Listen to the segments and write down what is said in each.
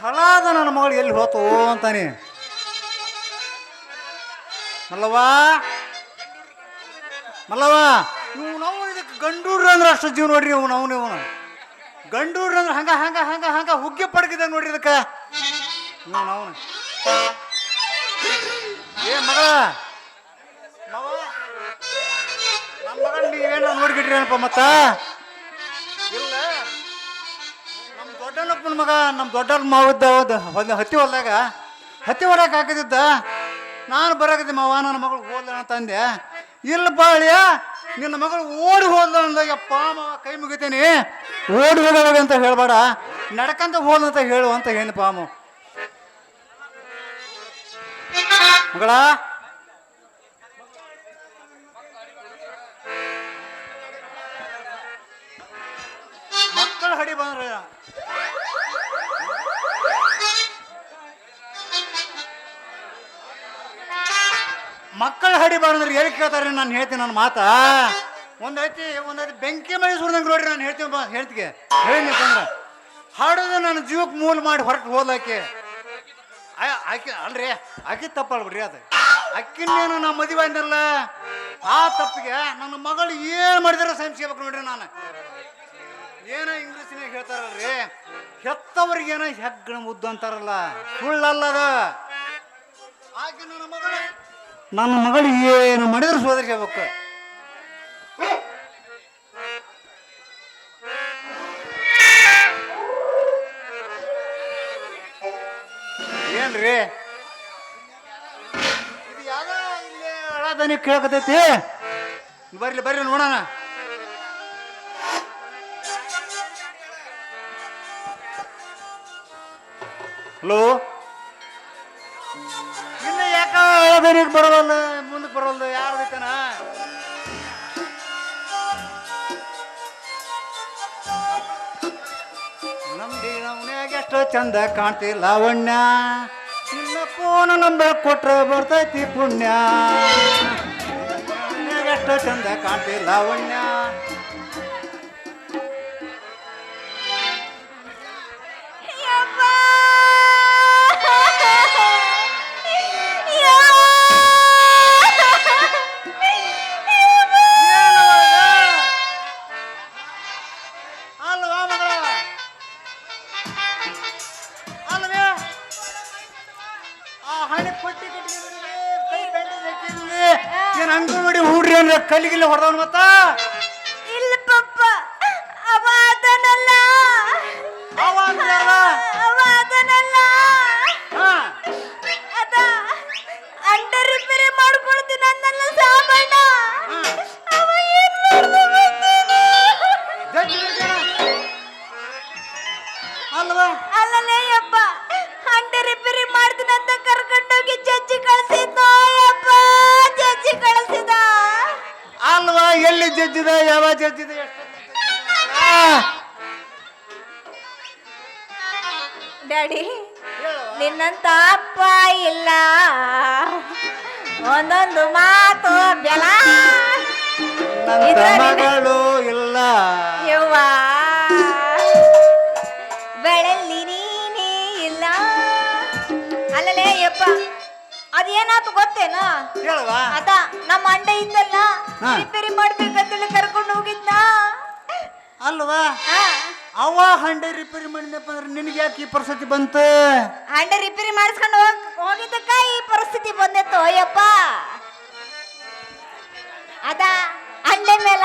ಹಳಾದ ನನ್ನ ಮಗಳು ಎಲ್ಲಿ ಹೋತು ಅಂತಾನೆ. ಮಲ್ಲವ್ವ? ಮಲ್ಲವ್ವ ಇವು ನಾವು ಇದಕ್ಕೆ ಗಂಡೂರು ಅಂದ್ರೆ ಅಷ್ಟು ಜೀವ ನೋಡ್ರಿ ಇವು ನಾವು ನೀವು ಗಂಡೂಡ್ರ ಅಂದ್ರೆ ಹಂಗ ಹಂಗ ಹಂಗ ಹಂಗ ಹುಗ್ಗೆ ಪಡಗಿದೆ ನೋಡ್ರಿ ಇದಕ್ಕೆ. ನಾವು ನಾವು ಏ ಮವ ನಮ್ಮ ಮಗಳ ನೀವೇನೋ ನೋಡ್ಬಿಟ್ರಿ ಏನಪ್ಪ ಮತ್ತ? ನಮ್ಮ ಮಗ ನಮ್ಮ ದೊಡ್ಡ ಮಾವಿದ್ದ ಒಂದು ಹತ್ತಿ ಹೊಲ್ದಾಗ. ಹತ್ತಿ ಹೊಲಕ್ಕೆ ಹಾಕಿದ್ದ ನಾನು ಬರಾಕತ್ತಿ, ಮಾವ, ನನ್ನ ಮಗಳು ಹೋದ ತಂದೆ ಅಂದೆ. ಇಲ್ಲ ಬಾಳಿಯ, ನಿನ್ನ ಮಗಳು ಓಡಿ ಹೋದ ಅಂದಾಗಪ್ಪ ಮಾವ, ಕೈ ಮುಗಿತೇನೆ. ಓಡಿ ಹೋದಾಗ ಅಂತ ಹೇಳ್ಬೇಡ. ನಡ್ಕಂತ ಹೋದ ಅಂತ ಹೇಳು ಅಂತ ಹೇಳಿ ಪಾಮು ಮಗಳ. ಮಕ್ಕಳ ಹಡಿ ಬಂದ್ರ. ಮಕ್ಕಳ ಹಡಿ ಬಾರಂದ್ರೆ ಎಲ್ಲಿ ಕೇಳ್ತಾರೆ ನಾನು ಹೇಳ್ತೀನಿ ನನ್ನ ಮಾತಾ? ಒಂದೈತಿ ಒಂದೈತಿ ಒಂದು ಬೆಂಕಿ ಮೈ ಸುರಿದಂಗೆ ನೋಡ್ರಿ ನಾನು ಹೇಳ್ತೀನಿ ಬಾ ಹೇಳ್ತಿಗೆ ಹೇಳಿ ಅಂದ್ರೆ ಹಾಡೋದು ನನ್ನ ಜೀವಕ್ಕೆ ಮೂಲ ಮಾಡಿ ಹೊರಟು ಹೋದಾಕೆ ಆಕೆ ಅಲ್ರಿ, ಆಕೆ ತಪ್ಪಲ್ಬಿಡ್ರಿ ಅದು. ಅಕ್ಕಿನೇನು ನಾ ಮದುವೆ ಅಂದಿರಲ್ಲ ಆ ತಪ್ಪಿಗೆ ನನ್ನ ಮಗಳು ಏನು ಮಾಡಿದಾರೆ ಸಂಸ್ಕೇಬೇಕು ನೋಡ್ರಿ ನಾನು. ಏನೋ ಇಂಗ್ಲೀಷ್ನಾಗ ಹೇಳ್ತಾರಲ್ರಿ? ಹೆತ್ತವ್ರಿಗೇನೋ ಹೆಗ್ಗಣ ಮುದ್ದು ಅಂತಾರಲ್ಲ. ಸುಳ್ಳಲ್ಲದ ಆಕೆ ನನ್ನ ಮಗಳು. ನನ್ನ ಮಗಳು ಏನು ಮಾಡಿದ್ರು ಸೋದರಿಸಬೇಕು ಏನ್ರಿ? ಇದು ಯಾವ್ದೋ ಇಲ್ಲಿ ಅಳದನಿ ಕೇಳಕತೈತಿ ಬರ್ಲಿ ಬರ್ಲಿ ನೋಡೋಣ. ಹಲೋ? ಯಾಕ ಬರೋದಲ್ಲ ಮುಂದಕ್ಕೆ ಬರೋಲ್ಲ ಯಾರು ಬೇಕನ ನಮ್ದಿ ನಮ್ನ್ಯಾಗ ಎಷ್ಟೋ ಚಂದ ಕಾಣ್ತಿ ಲಾವಣ್ಯ ನಿನ್ನ ಫೋನ್ ನಂಬರ್ ಕೊಟ್ರ ಬರ್ತೈತಿ ಪುಣ್ಯ. ಎಷ್ಟೋ ಚಂದ ಕಾಣ್ತಿ ಲಾವಣ್ಯ ನನ್ನ ಮಗಳು ಇಲ್ಲ. ಯವ್ವ. ಬೆಳಲ್ಲಿ ನೀನೇ ಇಲ್ಲ. ಅಲ್ಲಲೇ ಯಪ್ಪ ಅದೇನಾತು ಗೊತ್ತೇನ? ಹೇಳವಾ. ಅದ ನಮ್ಮ ಅಂಡ ಇದ್ದಲ್ಲ ಹಾ. ರಿಪೇರಿ ಮಾಡ್ಬೇಕಂತೇಳಿ ಕರ್ಕೊಂಡು ಹೋಗಿದ್ನ? ಅಲ್ವಾ? ಹಾ. ಅವ ಹಂಡೆ ರಿಪೇರಿ ಮಾಡಿದಪ್ಪ ಅಂದ್ರೆ ನಿನಗೆ ಯಾಕೆ ಈ ಪರಿಸ್ಥಿತಿ ಬಂತು? ಅಂಡ ರಿಪೇರಿ ಮಾಡಿಸ್ಕೊಂಡು ಹೋಗ್ ಹೋಗಿದ್ದಕ್ಕ ಈ ಪರಿಸ್ಥಿತಿ ಬಂದಿತ್ತು ಅಯ್ಯಪ್ಪ ಅದ ಅಂಡೆ ಮೇಲ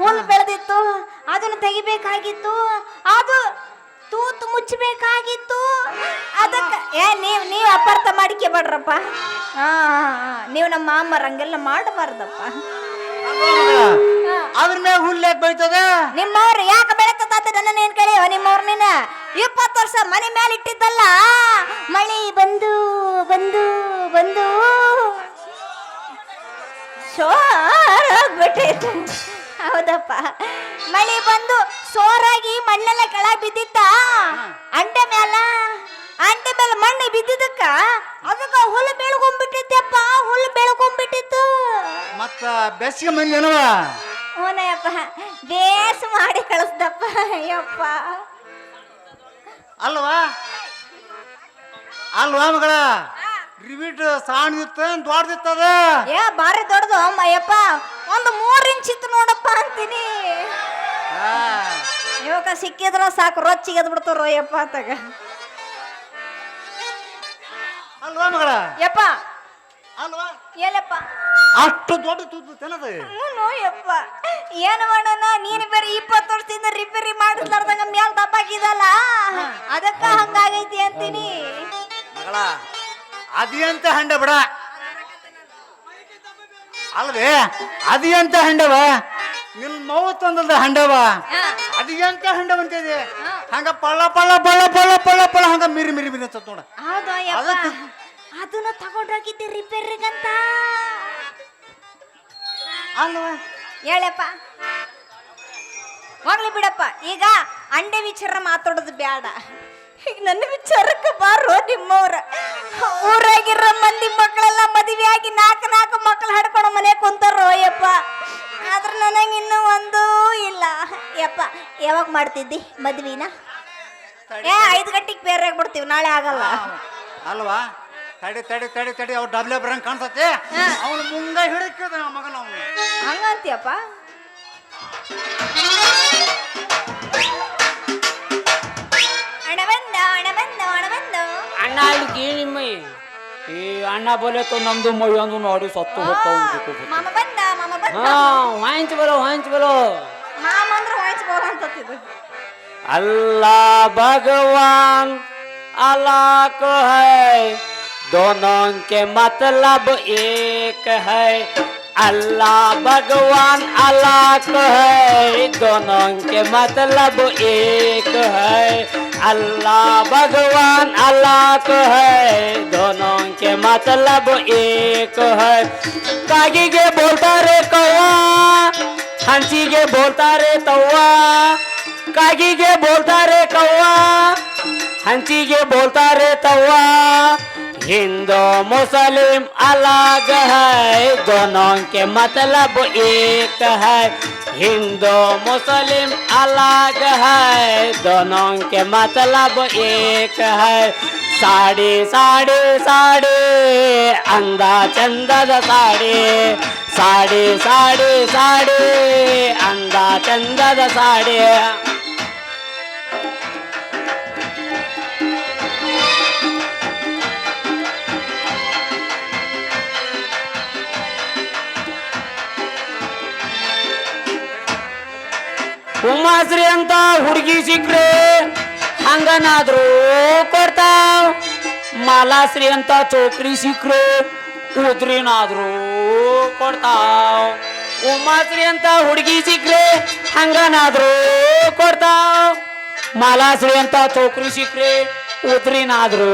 ಹುಲ್ ಬೆಳೆದಿತ್ತು ಅದನ್ನು ತೆಗಿಬೇಕಾಗಿತ್ತು ಅದು ತೂತು ಮುಚ್ಚಬೇಕಾಗಿತ್ತು. ಅದಕ್ಕೆ ಏ ನೀವು ನೀವು ಅಪಾರ್ಥ ಮಾಡಿಕೆಬೇಡ್ರಪ್ಪ ಹಾ ನೀವು ನಮ್ಮ ಮಾಮರ ಹಂಗೆಲ್ಲ ಮಾಡಬಾರ್ದಪ್ಪ. ಅದ್ರ ಮ್ಯಾಗ ಹುಲ್ಲು ಯಾಕೆ ಬೈತದ ನಿಮ್ಮವ್ರು ಯಾಕೆ ಬೆಳತದ ನನ್ನ ಏನ್ ಕೇಳಿವ ನಿಮ್ಮವ್ರು ನೀನ? ಇಪ್ಪತ್ತು ವರ್ಷ ಮನೆ ಮೇಲೆ ಇಟ್ಟಿದ್ದಲ್ಲ. ಮಳೆ ಬಂದು ಬಂದು ಬಂದು. ಸೋರಾಗ್ಬಿಟ್ಟೈತೆ ಹೌದಪ್ಪ. ಮಳೆ ಬಂದು ಸೋರಾಗಿ ಮಣ್ಣೆಲ್ಲ ಕೆಳ ಬಿದ್ದಿತ್ತ? ಅಂಟೆ ಮ್ಯಾಲ? ಅಂಟೆ ಮೇಲೆ ಮಣ್ಣು ಬಿದ್ದಿದ್ದಕ್ಕ? ಅದಕ್ಕ ಹುಲ್ಲು ಬೆಳ್ಕೊಂಡ್ಬಿಟ್ಟಿತ್ತಪ್ಪ ಹುಲ್ಲು ಬೆಳ್ಕೊಂಡ್ಬಿಟ್ಟಿತ್ತು. ಮತ್ತ ಬೇಸಿಗೆ ಮಂದಿ ಏನವ? ಓನಯ್ಯಪ್ಪ ಬೇಸ್ ಮಾಡಿ ಕಳಿಸ್ದಪ್ಪ. ಅಯ್ಯಪ್ಪ. ಅಲ್ವಾ? ಅಲ್ವಾ ಮಗಳ? ರಿವಿಟ್ ಸಣ್ಣದಿತ್ತ ದೊಡ್ಡದಿತ್ತದ? ಏ ಬಾರಿ ದೊಡ್ಡದು ಅಮ್ಮಯ್ಯಪ್ಪ. ಒಂದು ಮೂರ್ ಇಂಚ್ ಇತ್ತು ನೋಡಪ್ಪ ಅಂತೀನಿ. ಇವಾಗ ಸಿಕ್ಕಿದ್ರ ಸಾಕು ರೊಚ್ಚಿಗೆ ಎದ್ ಬಿಡ್ತಾರ ಯಪ್ಪ ಅಂತಾಗ. ಅಲ್ವಾ ಮಗಳ? ಯಪ್ಪ. ಅಲ್ವಾ? ಎಲ್ಲಪ್ಪ. ಅಷ್ಟು ದೊಡ್ಡ ತುತ್ತನದ ಹ್ಞೂ ಯಪ್ಪ ಏನು ಮಾಡೋಣ? ನೀನು ಬೇರೆ ಇಪ್ಪತ್ತು ವರ್ಷದಿಂದ ರಿಪೇರಿ ಮಾಡಿಸ್ಲಾರ್ದಂಗ ದಪ್ಪ ದಪ್ಪಾಗಿದಲ್ಲ ಅದಕ್ಕ ಹಂಗಾಗೈತಿ ಅಂತೀನಿ. ಮಗಳ ಅದಿಯಂತ ಹಂಡ ಬಿಡ ಅಲ್ವೇ? ಅದಿಯಂತ ಹಂಡವ? ನಿಲ್ ನೋವು ತಂದದ ಹಂಡವ. ಅದಿಯಂತ ಹಂಡವ ಅಂತಿದೆ ಹಂಗ ಪಳ್ಳ ಪಳ್ಳ ಪಳ್ಳ ಪಳ್ಳ ಪಳ್ಳ ಪಳ್ಳ ಹಂಗ ಮಿರಿ ಮಿರಿ ಮಿರಿ ಅಂತ ನೋಡ. ಹೌದಾ ಅದಕ್ಕೆ- ಅದನ್ನ ತಗೊಂಡೋಗಿದ್ದೆ ರಿಪೇರಿಗಂತ. ಅಲ್ವ? ಹೇಳಪ್ಪ. ಹೋಗ್ಲಿ ಬಿಡಪ್ಪ. ಈಗ ಅಂಡೆ ವಿಚಾರ ಮಾತಾಡೋದು ಬೇಡ ಈಗ ನನ್ನ ವಿಚಾರಕ್ಕೆ ಬಾರೋ ನಿಮ್ಮವ್ರ. ಊರಾಗಿರೋ ಮಂದಿ ಮಕ್ಕಳೆಲ್ಲ ಮದುವೆ ಆಗಿ ನಾಲ್ಕು ನಾಲ್ಕು ಮಕ್ಕಳು ಹಡ್ಕೊಂಡು ಮನೆ ಕುಂತಾರೋ ಯಪ್ಪ. ಆದ್ರೆ ನನಗೆ ಇನ್ನೂ ಒಂದು ಇಲ್ಲ. ಯಪ್ಪ ಯಾವಾಗ ಮಾಡ್ತಿದ್ದಿ ಮದ್ವಿನ? ಏ ಐದು ಗಂಟೆಗೆ ಬೇರೆ ಆಗ್ಬಿಡ್ತೀವಿ ನಾಳೆ ಆಗಲ್ಲ. ಅಲ್ವಾ? ತಡಿ ತಡಿ ತಡಿ ತಡಿ ಅವ್ರು ಡಬ್ಲೆ ಬರಂಗ್ ಕಾಣ್ತತಿ. ಅವನು ಮುಂಗ ಹಿಡಿಕದ ಮಗನ ಅವನು ಹಂಗಂತೀಯಪ್ಪ. ಅಣ್ಣ ಅಲ್ಲಿ ನಿಮ್ಮ ಈ ಅಣ್ಣ ಬೋಲೆ ತೋ ನಮ್ದು ಮೈ ಅಂದು ನೋಡಿ ಸತ್ತು ಹೋಗ್ತಾವ ಮಾಮ ಬಂದ ಮಾಮ ಬಂದ ಹಾ ವಾಂಚ್ ಬರೋ ವಾಂಚ್ ಬರೋ ಮಾಮ ಅಂದ್ರೆ ವಾಯ್ಸ್ ಬೋಲ್ ಅಂತತ್ತಿದ್ದು अल्लाह भगवान अलाक है दोनों के मतलब एक है अल्लाह भगवान अलाक है दोनों के मतलब एक है अल्लाह भगवान, अल्लाह तो है। दोनों के मतलब एक है। कागी के बोलता रे कौआ, हँसी के बोलता रे तौआ। कागी के बोलता रे कौआ, हँसी के बोलता रे तौआ। हिंदू, मुस्लिम अलग है। दोनों के मतलब एक है। हिंदू मुस्लिम अलग है दोनों के मतलब एक है साड़ी साड़ी साड़ी अंदा चंदा साड़ी साड़ी साड़ी साड़ी अंदा चंदा साड़ी ಉಮಾಶ್ರೀ ಅಂತ ಹುಡುಗಿ ಸಿಕ್ರೆ ಹಂಗನಾದ್ರೂ ಕೊಡ್ತಾವ್. ಮಾಲಾಶ್ರೀ ಅಂತ ಚೋಕ್ರಿ ಸಿಕ್ರೆ ಉದ್ರಿನಾದ್ರೂ ಕೊಡ್ತಾವ್. ಉಮ್ಮಾಸ್ರಿ ಅಂತ ಹುಡುಗಿ ಸಿಕ್ರೆ ಹಂಗನಾದ್ರೂ ಕೊಡ್ತಾವ್. ಮಾಲಾಶ್ರೀ ಅಂತ ಚೋಕ್ರಿ ಸಿಕ್ರೆ ಉದ್ರಿನಾದ್ರೂ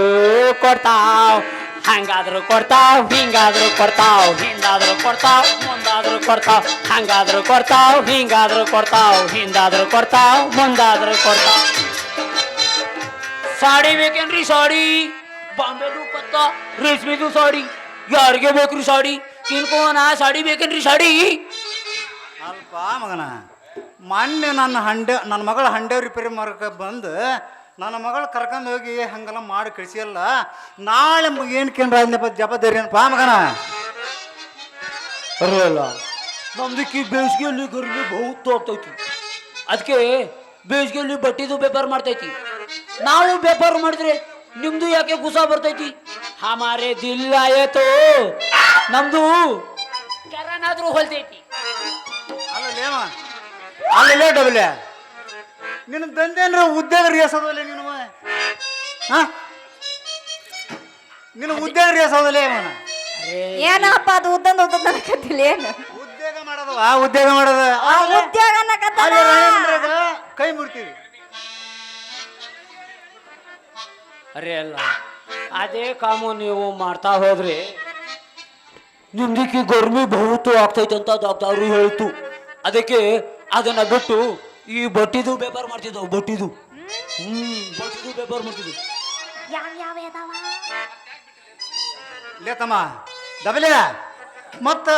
ಕೊಡ್ತಾವ್. ಹಂಗಾದ್ರೂ ಕೊಡ್ತಾವ್, ಹಿಂಗಾದ್ರು ಕೊಡ್ತಾವ್, ಹಿಂದಾದ್ರು ಕೊಡ್ತಾವ್, ಮುಂದಾದ್ರು ಕೊಡ್ತಾವ್. ಹಂಗಾದ್ರು ಕೊಡ್ತಾವ್, ಹಿಂಗಾದ್ರು ಕೊಡ್ತಾವ್, ಹಿಂದಾದ್ರು ಕೊಡ್ತಾವ್, ಮುಂದಾದ್ರು ಕೊಡ್ತಾವ್. ಸಾಡಿ ಬೇಕೇನ್ರಿ ಸಾಡಿ? ಬಾಂಬೆದು ಪತ್ತ, ರೇಷ್ಮೆದು ಸಾಡಿ. ಯಾರಿಗೆ ಬೇಕ್ರಿ ಸಾಡಿ? ತಿನ್ಕೋನ ಸಾಡಿ ಬೇಕೇನ್ರಿ ಸಾಡಿ? ಅಲ್ಪ ಮಗನ, ಮೊನ್ನೆ ನನ್ನ ಹಂಡೆ, ನನ್ನ ಮಗಳ ಹಂಡೆ ರಿಪೇರಿ ಮಾಡಕ್ಕೆ ಬಂದು ನನ್ನ ಮಗಳು ಕರ್ಕೊಂಡು ಹೋಗಿ ಹಂಗೆಲ್ಲ ಮಾಡಿ ಕಳಿಸಿಯಲ್ಲ ನಾಳೆ ಏನು ಕೇಂದ್ರ ಆದ್ನಪ್ಪ ಜವಾಬ್ದಾರಿ ಏನಪ್ಪ ಮಗನ. ಬರಲ್ಲ ನಮ್ದಕ್ಕೆ ಬೇಸಿಗೆಯಲ್ಲಿ ಗರ್ಮಿ ಬಹುತ್ ಹೋಗ್ತೈತಿ ಅದಕ್ಕೆ ಬೇಸಿಗೆಯಲ್ಲಿ ಬಟ್ಟಿದು ವ್ಯಾಪಾರ ಮಾಡ್ತೈತಿ. ನಾವು ವ್ಯಾಪಾರ ಮಾಡಿದ್ರೆ ನಿಮ್ದು ಯಾಕೆ ಗುಸ ಬರ್ತೈತಿ? ಹಮಾರೆ ದಿಲ್ಲ ಆಯ್ತು. ನಮ್ದು ಕೆರನಾದ್ರೂ ಹೊಲ್ತೈತಿ. ಅಲ್ಲ ಅಲ್ಲಲ್ಲೇ ಡಬಲೆ ನಿನ್ನ ದಂದೇನ್ರ ಉದ್ಯೋಗ ರಿಯಾಸೋದಲ್ಲ ನೀನು ಹಾ? ನಿನ್ನ ಉದ್ಯೋಗ ರಿಯಾಸೋದಲ್ಲ ಏನ ಏನಪ್ಪ ಅದು ಉದ್ದಂದ ಉದ್ದ ಅನ್ನಕತ್ತಿಲ್ಲ ಏನು? ಉದ್ಯೋಗ ಮಾಡೋದು ಆ ಉದ್ಯೋಗ ಮಾಡೋದು. ಆ ಉದ್ಯೋಗ ಅನ್ನಕತ್ತಲ್ಲ ಕೈ ಮುಡ್ತೀವಿ ಅರೆ ಅಲ್ಲ ಅದೇ ಕಾಮು ನೀವು ಮಾಡ್ತಾ ಹೋದ್ರಿ. ನಿಮ್ದಕ್ಕೆ ಗರ್ಮಿ ಬಹುತು ಆಗ್ತೈತೆ ಅಂತ ಡಾಕ್ಟರು ಹೇಳ್ತು. ಅದಕ್ಕೆ ಅದನ್ನ ಬಿಟ್ಟು ಈ ಬಟ್ಟಿದು ವ್ಯಾಪಾರ ಮಾಡ್ತಿದ್ದವು ಬಟ್ಟಿದು? ಹ್ಮ್ ಬಟ್ಟಿದು ವ್ಯಾಪಾರ ಮಾಡ್ತಿದ್ದು. ಯಾವ ಲೇ ತಮ್ಮ ಮತ್ತ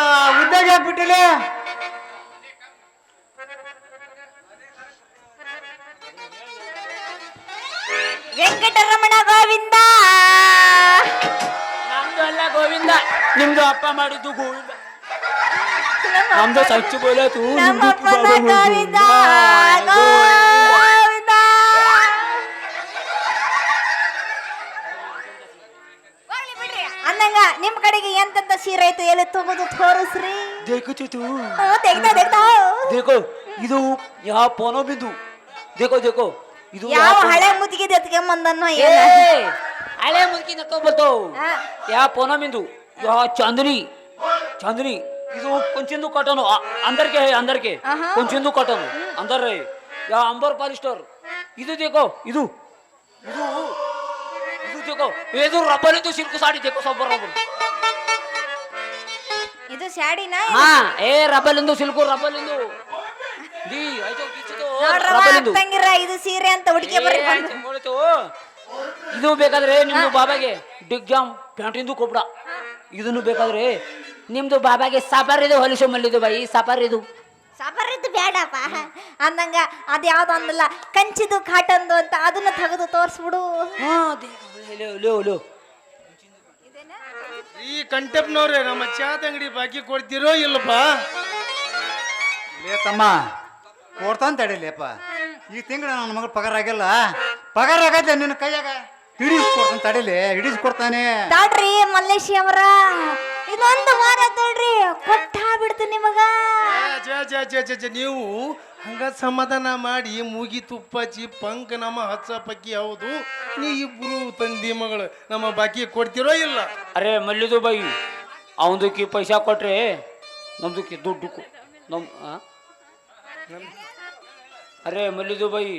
ಉದ್ಯೋಗ ಯಾಕೆ ವೆಂಕಟರಮಣ ಗೋವಿಂದ. ನಮ್ದು ಅಲ್ಲ ಗೋವಿಂದ ನಿಮ್ದು ಅಪ್ಪ ಮಾಡಿದ್ದು ಗೋವಿಂದ. ಗೋವಿಂದ ಗೋವಿಂದ ಹೋಗ್ಲಿ ಬಿಡ್ರಿ. ಅನ್ನಂಗ ನಿಮ್ ಕಡೆಗೆ ಎಂತೆಂತ ಸೀರೆ ಐತೆ ಎಲ್ಲಿ ತಗೋದು ತೋರಿಸ್ರಿ देखो तू ಹ್ಞೂ, ತೆಗ್ತಾ ತೆಗ್ತಾ देखो ಇದು ಯಾವ ಪೋನೋ ಬಿದ್ದು देखो देखो ಇದು ಯಾವ ಪೋನೋ- ಹಳೆ ಮುದುಗಿದೆ ಎತ್ಕೊಂಬಂದನ್ನೋ ಏ ಏನ ಹಳೆ ಮುದುಕಿ ಬರ್ತಾವ್ ಹಾ. ಯಾ ಪೋನ ಬಿಂದು ಯಾ ಚಾಂದನಿ ಚಾಂದನಿ ಇದು ಕೊಂಚಿಂದು ಕಾಟನು ಅಂದರ್ಕೆ ಹೇ ಅಂದರ್ಗೆ. ಆಹಾ. ಕೊಂಚಿಂದು ಕಾಟನು ಅಂದರ್ ರೇ. ಯಾ ಅಂಬರ್ ಪಾಲಿಸ್ಟರ್. ಇದು ದೇಕೋ ಇದು. ಇದು ಇದು ದೇಕೋ ಇದು ರಬ್ಬಲಿಂದು ಸಿಲ್ಕ್ ಸಾಡಿ ದೇಕೋ ಸಬ್ಬರ್ ರಬ್ಬರ್. ಇದು ಸ್ಯಾಡಿನಾ ಹಾ ಏ ರಬ್ಬಲಿಂದು ಸಿಲ್ಕು ರಬ್ಬಲಿಂದು ದಿ ಐತೋ ಕಿಚ್ಚಿದು ರಬ್ಬರ್ ರಬ್ಬಲಿಂದು ತಂಗಿರ ಇದು ಸೀರೆ ಅಂತ ಹುಡುಕಿ ಬರ್ರಿ. ಬಂದು ಇದು ಬೇಕಾದ್ರೆ ನಿಮ್ಮ ಬಾಬಾಗೆ ಡಿಗ್ ಜಾಮ್ ಪ್ಯಾಂಟಿಂದು ಕೊಬ್ಡ. ಇದನ್ನು ಬೇಕಾದ್ರೆ ನಿಮ್ದು ಬಾಬಾಗೆ ಸಫರ್ ಇದು ಹೊಲಿಸು ಮಲ್ಲಿದು ಬೈ ಸಫರ್ ಇದು ಸಬರಿದ್ದು ಬೇಡಪ್ಪ. ಅಂದಂಗ ಅದ ಯಾವ್ದು ಅಂದಲ್ಲ. ಕಂಚಿದು ಕಾಟಂದು ಅಂತ ಅದನ್ನ ತೆಗೆದು ತೋರಿಸ್ಬಿಡು. ಈ ಕಂಟಪ್ನವ್ರೆ ನಮ್ಮ ಚಾದ ಅಂಗಡಿ ಬಾಕಿ ಕೊಡ್ತೀರೋ ಇಲ್ಲಪ್ಪ? ಲೇ ತಮ್ಮ ಕೊಡ್ತಾನ ತಡಿಲಿಯಪ್ಪ ಈ ತಿಂಗಳು ನನ್ನ ಮಗಳು ಪಗಾರ ಆಗಿಲ್ಲ. ಪಗಾರ ಆಗತ್ತೆ ನಿನ್ನ ಕೈಯಾಗ. ಹಿಡಿಸ್ಕೊಡ್ತಾನೆ ತಡಿಲಿ ಹಿಡಿಸ್ಕೊಡ್ತಾನೆ. ತಾಡ್ರಿ ಮಲ್ಲೇಶಿ ಅವರ ಇದೊಂದು ವಾರ ತಡ್ರಿ ಕೊಟ್ಟ ಬಿಡ್ತೀನಿ ನಿಮಗ. ನೀವು ಹಂಗ ಸಮಾಧಾನ ಮಾಡಿ ಮೂಗಿ ತುಪ್ಪಚ್ಚಿ ಪಂಕ್ ನಮ್ಮ ಹಚ್ಚ ಪಕ್ಕಿ ಹೌದು. ನೀ ಇಬ್ರು ತಂದಿ ಮಗಳು ನಮ್ಮ ಬಾಕಿ ಕೊಡ್ತಿರೋ ಇಲ್ಲ? ಅರೆ ಮಲ್ಲಿದು ಬಾಯಿ ಅವನದಕ್ಕೆ ಪೈಸಾ ಕೊಟ್ರೆ ನಮ್ದಕ್ಕೆ ದುಡ್ಡು ಕೊ- ನಮ್ ಆ? ಅರೆ ಮಲ್ಲಿದು ಬಾಯಿ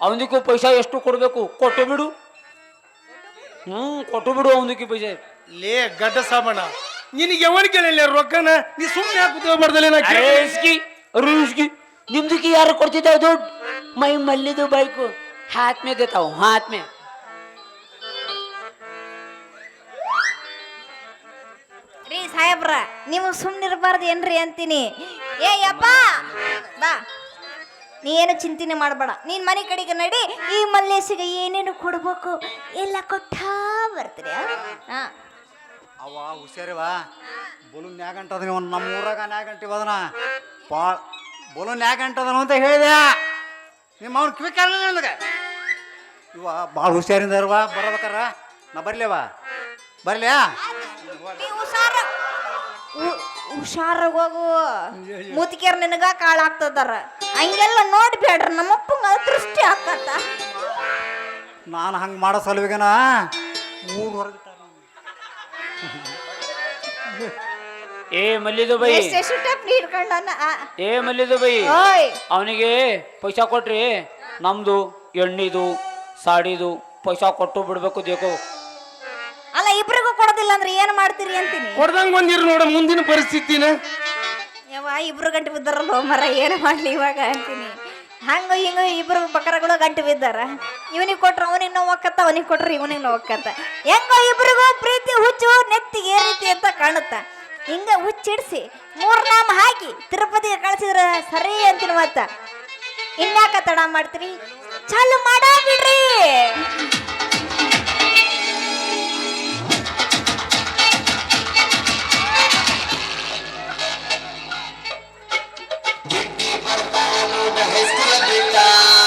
ಅವನದಕ್ಕೂ ಪೈಸಾ ಎಷ್ಟು ಕೊಡಬೇಕು? ಕೊಟ್ಟು ಬಿಡು. ಹ್ಞೂ ಕೊಟ್ಟು ಬಿಡು ಅವನದಕ್ಕೆ ಪೈಸೆ. ಲೇ ಗಡ್ಡ ಸಾಬಣ ನಿನಗೆ ಯಾವನ್ ಕೇಳಿಲ್ಲ ರೊಕ್ಕನ? ನೀ ಸುಮ್ಮನೆ ಹಾಕುತ್ತೋ ಬರ್ದಲ್ಲ ನಾ ಅರೆ ಕೇಳಿ ಇಸ್ಕಿ ಅರೆ ಇಸ್ಕಿ ನಿಮ್ದಕ್ಕೆ ಯಾರು ಕೊಡ್ತಿದ್ದಾವ ದುಡ್ಡು? ಮೈ ಮಲ್ಲಿದು ಬೈಕು. ಹಾತ್ ಮೇ ದೇತಾವ್ ಹಾತ್ ಮೇ ರೀ ಸಾಹೇಬ್ರ ನೀವು ಸುಮ್ಮನಿರಬಾರ್ದು ಏನ್ರಿ ಅಂತೀನಿ. ಏ ಯಪ್ಪ! ಬಾ. ನೀ ಏನು ಚಿಂತನೆ ಮಾಡಬೇಡ. ನೀನ್ ಮನೆ ಕಡೆಗೆ ನಡಿ ಈ ಮಲ್ಲೇಶಿಗೆ ಏನೇನು ಕೊಡ್ಬೇಕು ಎಲ್ಲ ಕೊಟ್ಟ ಬರ್ತೀರಿ ಹಾ. ಅವ ಹುಷಾರಿವ ಬಲೂನ್ ನ್ಯಾಗಂಟದ ಒಂದು ನಮ್ಮ ಊರಾಗ ನ್ಯಾಗಂಟಿವ ಅದನ್ನ. ಭಾಳ ಬಲೂನ್ ನ್ಯಾಗಂಟದನು ಅಂತ ಹೇಳಿದೆ. ನಿಮ್ಮ ಅವ್ನು ಕಿವಿ ಕೇಳಲಿಲ್ಲ ನನಗೆ. ಇವ ಭಾಳ ಹುಷಾರಿಂದ ಇರುವ ಬರ್ಬೇಕಾರ. ನಾ ಬರ್ಲೇವ ಬರ್ಲ್ಯಾ? ಹುಷಾರಾಗ್ ಹೋಗು. ಮುತ್ಕೇರ್ ನಿನಗ ಕಾಳಾಗ್ತದಾರ ಹಂಗೆಲ್ಲ ನೋಡ್ಬೇಡ್ರಿ ನಮ್ಮಪ್ಪಂಗ ದೃಷ್ಟಿ ಹಾಕತ್ತ. ನಾನು ಹಂಗೆ ಮಾಡೋ ಸಲುವಿಗನ? ಊರು ಹೊರಗಿಟ್ಟಾರ ಏ ಮಲ್ಲಿದು ಬೈ. ಏ ಮಲ್ಲಿದು ಬೈ. ಓಯ್. ಅವನಿಗೆ ಪೈಸಾ ಕೊಟ್ರಿ. ನಮ್ದು ಎಣ್ಣಿದು ಸಾಡಿದು ಪೈಸಾ ಕೊಟ್ಟು ಬಿಡ್ಬೇಕು ದೇಕು ಅಲ್ಲ ಇಬ್ರಿಗೂ ಕೊಡೋದಿಲ್ಲ ಅಂದ್ರೆ ಏನ್ ಮಾಡ್ತೀರಿ ಅಂತೀನಿ? ಕೊಡ್ದಂಗ್ ಬಂದಿರು ನೋಡ ಮುಂದಿನ ಪರಿಸ್ಥಿತಿನ. ಯವ್ವ ಇಬ್ರು ಗಂಟೆ ಬಿದ್ದಾರಲ್ಲ ಮರ ಏನು ಮಾಡ್ಲಿ ಇವಾಗ ಅಂತೀನಿ. ಹಂಗ ಹಿಂಗ ಇಬ್ರು ಬಕರಗಳು ಗಂಟು ಬಿದ್ದಾರ. ಇವನಿಗೆ ಕೊಟ್ರ, ಅವನಿಗೆ ನೋವು ಒಕ್ಕತ್ತ, ಅವನಿಗೆ ಕೊಟ್ರ ಇವನಿಗೆ ನೋವು ಒಕ್ಕತ್ತ. ಹೆಂಗೋ ಇಬ್ರಿಗೂ ಪ್ರೀತಿ ಹುಚ್ಚು, ನೆತ್ತಿಗೆ ರೀತಿ ಅಂತ ಕಾಣುತ್ತ. ಹಿಂಗ ಹುಚ್ಚಿಡ್ಸಿ ಮೂರ್ ನಾಮ ಹಾಕಿ ತಿರುಪತಿಗೆ ಕಳ್ಸಿದ್ರ ಸರಿ ಅಂತೀನಿ ಮತ್ತ. ಇನ್ಯಾಕ ತಡ ಮಾಡ್ತೀರಿ? ಚಾಲು ಮಾಡ ಬಿಡ್ರಿ minha respira gritar.